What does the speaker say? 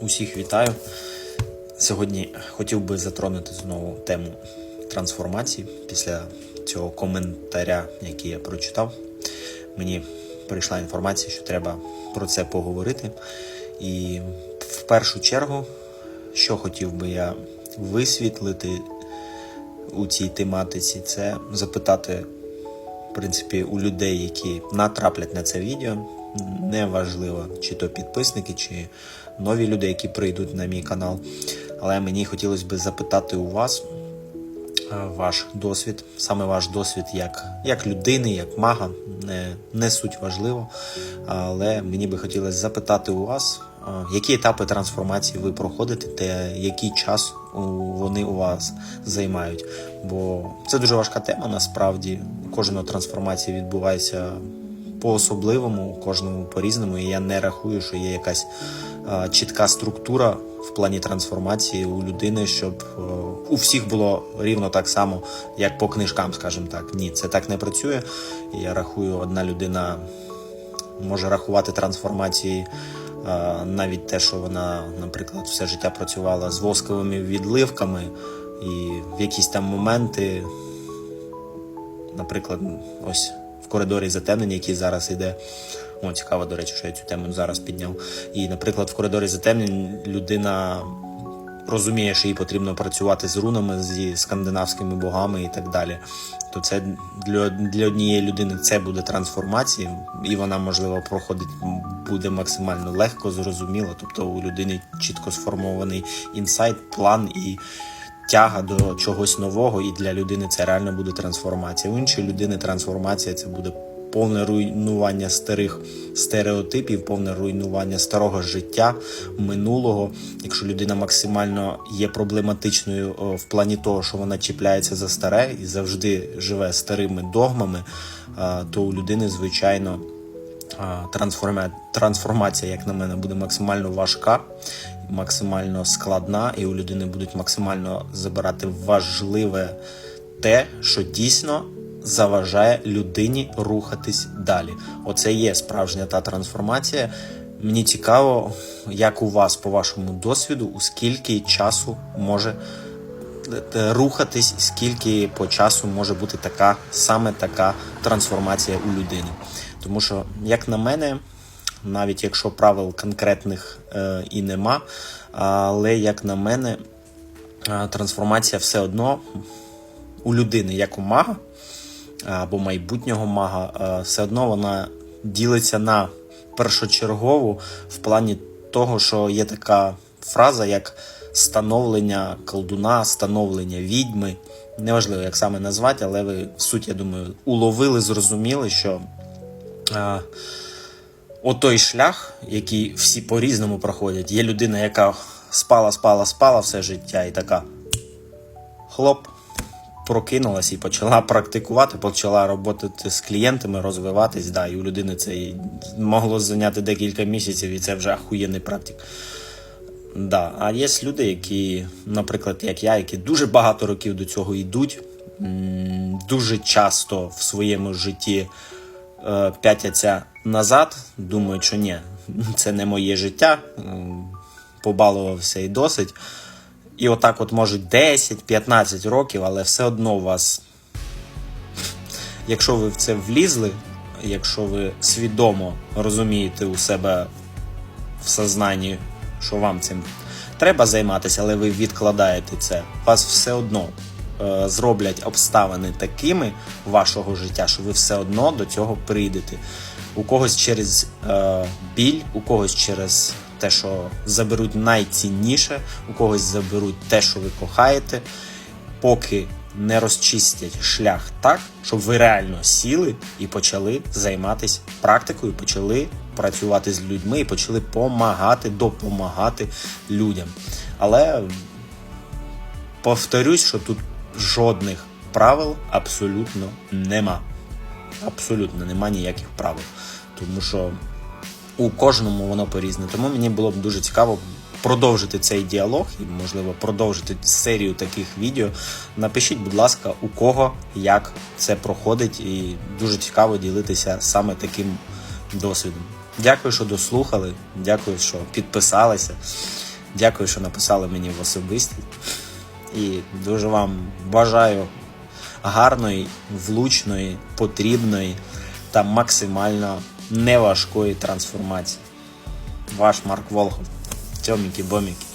Усіх вітаю. Сьогодні хотів би затронути знову тему трансформації. Після цього коментаря, який я прочитав, мені прийшла інформація, що треба про це поговорити. І в першу чергу, що хотів би я висвітлити у цій тематиці, це запитати в принципі, у людей, які натраплять на це відео, неважливо, чи то підписники, чи нові люди, які прийдуть на мій канал. Але мені хотілося б запитати у вас е, ваш досвід, саме ваш досвід як, як людини, як мага, не, не суть важливо. Але мені би хотілося запитати у вас, е, які етапи трансформації ви проходите, та який час вони у вас займають. Бо це дуже важка тема, насправді. Кожна трансформація відбувається по-особливому, кожному по-різному. І я не рахую, що є якась е, чітка структура в плані трансформації у людини, щоб е, у всіх було рівно так само, як по книжкам, скажімо так. Ні, це так не працює. Я рахую, одна людина може рахувати трансформації. е, Навіть те, що вона, наприклад, все життя працювала з восковими відливками, і в якісь там моменти наприклад, ось в коридорі затемнення, який зараз іде. О, цікаво, до речі, що я цю тему зараз підняв. І, наприклад, в коридорі затемнень людина розуміє, що їй потрібно працювати з рунами, зі скандинавськими богами і так далі. То це для, для однієї людини це буде трансформація, і вона, можливо, проходить буде максимально легко, зрозуміло. Тобто у людини чітко сформований інсайт, план і тяга до чогось нового, і для людини це реально буде трансформація. У іншої людини трансформація це буде повне руйнування старих стереотипів, повне руйнування старого життя, минулого. Якщо людина максимально є проблематичною в плані того, що вона чіпляється за старе і завжди живе старими догмами, то у людини, звичайно, трансформа... трансформація, як на мене, буде максимально важка, максимально складна, і у людини будуть максимально забирати важливе те, що дійсно заважає людині рухатись далі. Оце є справжня та трансформація. Мені цікаво, як у вас, по вашому досвіду, у скільки часу може е, рухатись, скільки по часу може бути така саме така трансформація у людини. Тому що, як на мене, навіть якщо правил конкретних е, і нема, але як на мене, е, трансформація все одно у людини, як у мага або майбутнього мага, е, все одно вона ділиться на першочергову в плані того, що є така фраза, як становлення колдуна, становлення відьми. Неважливо, як саме назвати, але ви суть, я думаю, уловили, зрозуміли, що е, отой шлях, який всі по-різному проходять. Є людина, яка спала, спала, спала все життя, і така хлоп, прокинулась і почала практикувати, почала роботи з клієнтами, розвиватись. Да, і у людини це могло зайняти декілька місяців, і це вже ахуєнний практик. Да. А є люди, які, наприклад, як я, які дуже багато років до цього йдуть, дуже часто в своєму житті е, п'ятяться назад, думають, що ні, це не моє життя, побалувався і досить. І отак, от може 10-15 років, але все одно у вас, якщо ви в це влізли, якщо ви свідомо розумієте у себе в сознанні, що вам цим треба займатися, але ви відкладаєте це, вас все одно зроблять обставини такими вашого життя, що ви все одно до цього прийдете. У когось через е, біль, у когось через те, що заберуть найцінніше, у когось заберуть те, що ви кохаєте, поки не розчистять шлях так, щоб ви реально сіли і почали займатися практикою, почали працювати з людьми і почали помагати, допомагати людям. Але повторюсь, що тут жодних правил абсолютно нема. Абсолютно нема ніяких правил. Тому що у кожному воно порізне. Тому мені було б дуже цікаво продовжити цей діалог і, можливо, продовжити серію таких відео. Напишіть, будь ласка, у кого як це проходить, і дуже цікаво ділитися саме таким досвідом. Дякую, що дослухали. Дякую, що підписалися. Дякую, що написали мені в особисті. І дуже вам бажаю гарної, влучної, потрібної та максимально неважкої трансформації. Ваш Марк Волхов. Тьоміки-боміки.